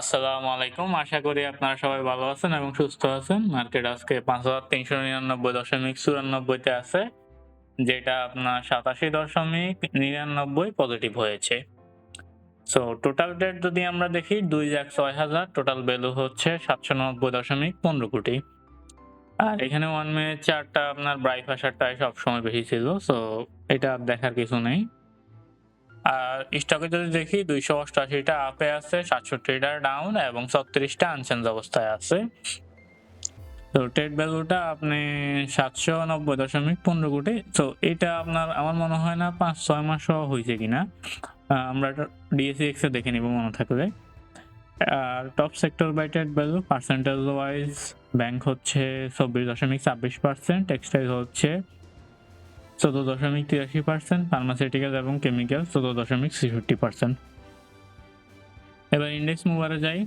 আসসালামু আলাইকুম। আশা করি আপনারা সবাই ভালো আছেন এবং সুস্থ আছেন। মার্কেট আজকে ৫৩৯৯.৯৪ তে আছে। যেটা আপনার ৮৭.৯৯ পজিটিভ হয়েছে। সো টোটাল ডেট যদি আমরা দেখি ২,৬০০০ টোটাল ভ্যালু হচ্ছে ৭৯০.১৫ কোটি। আর এখানে 1 মিনিট চার্টটা আপনার ব্রাইট আসারটাই সবসময় বেশি ছিল। সো এটা দেখার কিছু নেই। আর স্টকে যদি দেখি ২৮৮ টা আপে আছে, ৬৭ টা ডাউন এবং ৩৬ টা আনচেঞ্জ অবস্থায় আছে। তো ট্রেড ভ্যালুটা আপনি ৭৯০.১৫ কোটি। তো এটা আপনার আমার মনে হয় না ৫-৬ মাসও হয়েছে কিনা। আমরা এটা ডিএসইএক্স এ দেখে নিব মনে থাকলে। আর top sector by trade value percentage wise bank হচ্ছে ২৪.২৬%, টেক্সটাইল হচ্ছে ১৪.৮৩%, ফার্মাসিউটিক্যাল এবং কেমিক্যাল ১৪.৬৬%। এবার ইন্ডেক্স মুভারে যাই।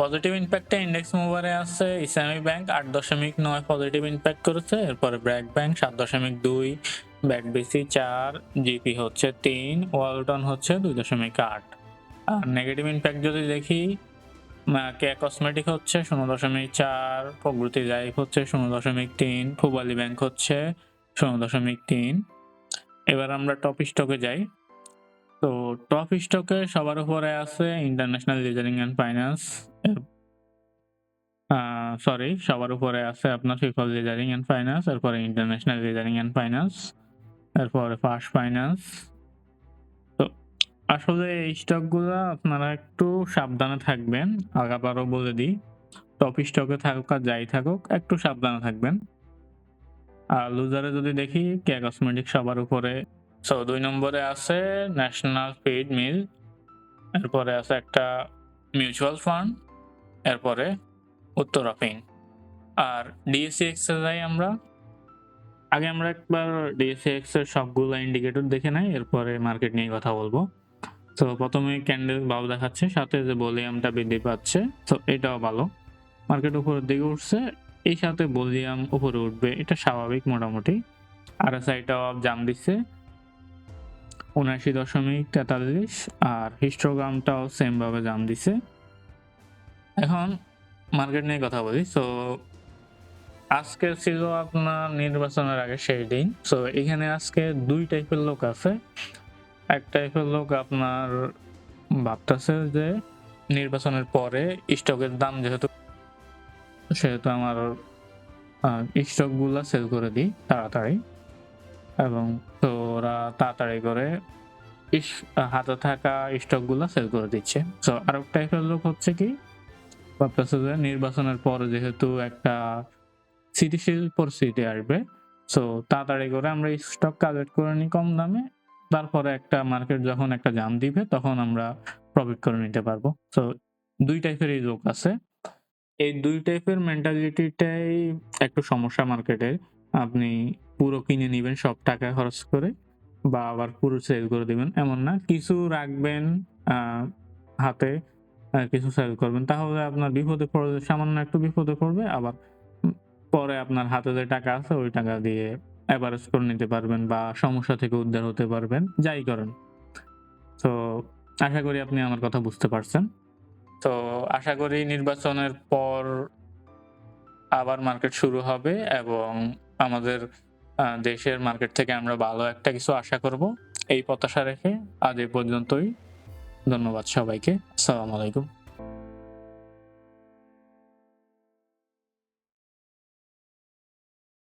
পজিটিভ ইমপ্যাক্টে ইন্ডেক্স মুভারে আছে ইসলামী ব্যাংক ৮.৯ পজিটিভ ইমপ্যাক্ট করেছে। এরপরে ব্র্যাক ব্যাংক 7.২, ব্যাকবিসি ৪, জিপি হচ্ছে ৩, ওয়ালটন হচ্ছে ২.৮। আর নেগেটিভ ইমপ্যাক্ট যদি দেখি কেয়া কসমেটিক হচ্ছে ০.৪, প্রগতি লাইফ হচ্ছে শূন্য দশমিক তিন ফুবালি ব্যাংক হচ্ছে ০.৩। এবার আমরা টপ স্টকে যাই। তো টপ স্টকে সবার উপরে আছে international leasing and finance. Sorry সবার উপরে আছে আপনার ফিফল লিজারিং অ্যান্ড ফাইন্যান্স, এরপরে ইন্টারন্যাশনাল লিজারিং অ্যান্ড ফাইন্যান্স, এরপরে ফার্স্ট ফাইন্যান্স। তো আসলে এই স্টকগুলা আপনারা একটু সাবধানে থাকবেন। আবারও বলে দিই। টপ স্টকে থাকুক আর যাই থাকুক একটু সাবধানে থাকবেন। আর লুজারে যদি দেখি কেয়া কসমেটিক সবার উপরে। সো দুই নম্বরে আছে ন্যাশনাল ফিড মিল। এরপরে আছে একটা মিউচুয়াল ফান্ড। এরপরে উত্তরা পিং আর ডিএসইএক্স এ যাই আমরা। আগে আমরা একবার ডিএসইএক্স এর সবগুলো ইন্ডিকেটর দেখে নেই। এরপরে মার্কেট নিয়ে কথা বলব। তো প্রথমে ক্যান্ডেল ভালো দেখাচ্ছে। সাথে যে ভলিউমটা বৃদ্ধি পাচ্ছে। তো এটাও ভালো। মার্কেট উপরের দিকে উঠছে। এই সাথে ভলিউম উপরে উঠবে। এটা স্বাভাবিক মোটামুটি। আর আরএসআইটাও জাম দিচ্ছে। ৭৯.৪৩ আর হিস্টোগ্রামটাও সেম ভাবে জাম দিছে। এখন মার্কেট নিয়ে কথা বলি। সো আজকে ছিল আপনার নির্বাচনের আগে শেষ দিন। সো এখানে আজকে দুই টাইপের লোক আছে। এক টাইপের লোক আপনার ভাবতেছে যে নির্বাচনের পরে স্টকের দাম যেহেতু সেহেতু আমার স্টকগুলা সেল করে দিই তাড়াতাড়ি। এবং তো ওরা তাড়াতাড়ি করে হাতে থাকা স্টকগুলা সেল করে দিচ্ছে। সো আরেক টাইপের লোক হচ্ছে কি নির্বাচনের পরে যেহেতু একটা স্থিতিশীল পরিস্থিতি আসবে। সো তাড়াতাড়ি করে আমরা স্টক কালেক্ট করে নিই কম দামে। তারপরে একটা মার্কেট যখন একটা জাম দিবে, তখন আমরা প্রফিট করে নিতে পারব। সো দুই টাইপেরই লোক আছে। এই দুই টাইপের মেন্টালিটিটাই একটু সমস্যা মার্কেটে। আপনি পুরো কিনে নিবেন, সব টাকা খরচ করে, বা আবার পুরো সেল করে দিবেন এমন না। কিছু রাখবেন হাতে কিছু সেল করবেন। তাহলে আপনার বিপদে পড়লে, সামান্য একটু বিপদে পড়বে। আবার পরে আপনার হাতে যে টাকা আছে, ওই টাকা দিয়ে এভারেজ করে নিতে পারবেন, বা সমস্যা থেকে উদ্ধার হতে পারবেন। যাই করেন। তো, আশা করি আপনি আমার কথা বুঝতে পারছেন। তো আশা করি নির্বাচনের পর আবার মার্কেট শুরু হবে এবং আমাদের দেশের মার্কেট থেকে আমরা ভালো একটা কিছু আশা করব। এই প্রত্যাশা রেখে আজ এই পর্যন্তই। ধন্যবাদ সবাইকে। আসসালামু আলাইকুম।